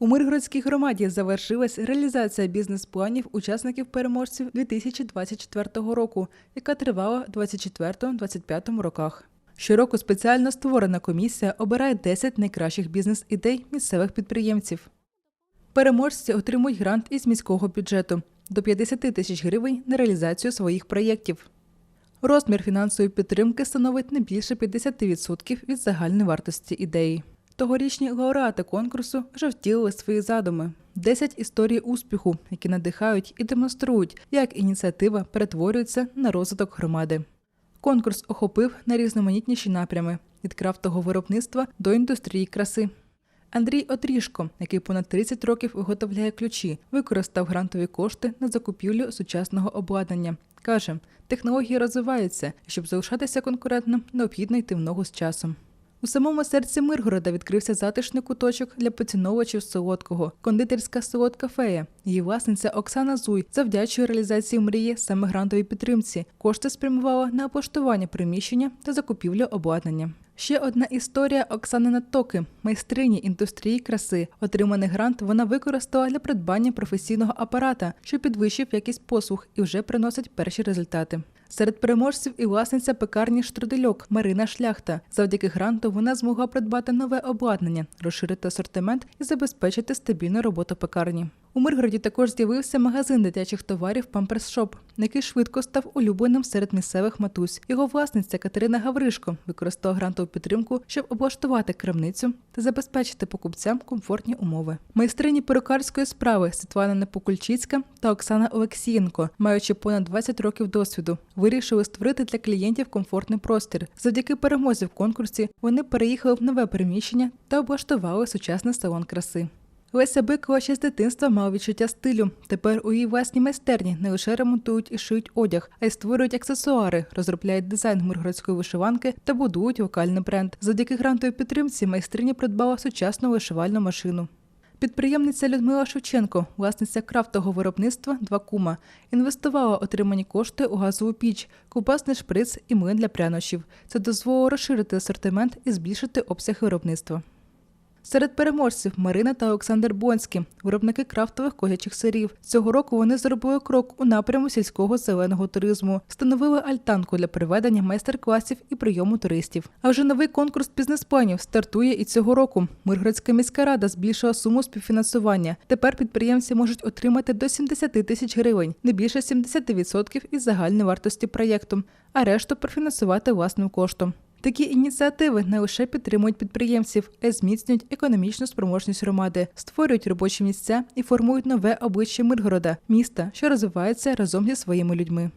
У Миргородській громаді завершилась реалізація бізнес-планів учасників переможців 2024 року, яка тривала у 2024-2025 роках. Щороку спеціально створена комісія обирає 10 найкращих бізнес-ідей місцевих підприємців. Переможці отримують грант із міського бюджету до 50 тисяч гривень на реалізацію своїх проєктів. Розмір фінансової підтримки становить не більше 50% від загальної вартості ідеї. Тогорічні лауреати конкурсу вже втілили свої задуми. 10 історій успіху, які надихають і демонструють, як ініціатива перетворюється на розвиток громади. Конкурс охопив найрізноманітніші напрями від крафтового виробництва до індустрії краси. Андрій Отрішко, який понад 30 років виготовляє ключі, використав грантові кошти на закупівлю сучасного обладнання. Каже, технології розвиваються, і щоб залишатися конкурентним, необхідно йти в ногу з часом. У самому серці Миргорода відкрився затишний куточок для поціновувачів солодкого кондитерська солодка фея. Її власниця Оксана Зуй завдячує реалізації мрії саме грантовій підтримці. Кошти спрямувала на облаштування приміщення та закупівлю обладнання. Ще одна історія Оксани Натоки, майстрині індустрії краси. Отриманий грант вона використала для придбання професійного апарата, що підвищив якість послуг і вже приносить перші результати. Серед переможців і власниця пекарні Штрудельок Марина Шляхта. Завдяки гранту вона змогла придбати нове обладнання, розширити асортимент і забезпечити стабільну роботу пекарні. У Миргороді також з'явився магазин дитячих товарів Shop, який швидко став улюбленим серед місцевих матусь. Його власниця Катерина Гавришко використала грантову підтримку, щоб облаштувати крамницю та забезпечити покупцям комфортні умови. Майстрині перукарської справи Світлана Непокульчицька та Оксана Олексієнко, маючи понад 20 років досвіду, вирішили створити для клієнтів комфортний простір. Завдяки перемозі в конкурсі вони переїхали в нове приміщення та облаштували сучасний салон краси. Леся Бикова ще з дитинства мала відчуття стилю. Тепер у її власній майстерні не лише ремонтують і шиють одяг, а й створюють аксесуари, розробляють дизайн миргородської вишиванки та будують локальний бренд. Завдяки грантовій підтримці майстриня придбала сучасну вишивальну машину. Підприємниця Людмила Шевченко, власниця крафтового виробництва Два кума, інвестувала отримані кошти у газову піч, кубасний шприц і млин для прянощів. Це дозволило розширити асортимент і збільшити обсяг виробництва. Серед переможців Марина та Олександр Бонський, виробники крафтових козячих сирів. Цього року вони зробили крок у напряму сільського зеленого туризму, встановили альтанку для проведення майстер-класів і прийому туристів. А вже новий конкурс бізнес-планів стартує і цього року. Миргородська міська рада збільшила суму співфінансування. Тепер підприємці можуть отримати до 70 тисяч гривень, не більше 70% із загальної вартості проєкту, а решту профінансувати власним коштом. Такі ініціативи не лише підтримують підприємців, а й зміцнюють економічну спроможність громади, створюють робочі місця і формують нове обличчя Миргорода, міста, що розвивається разом зі своїми людьми.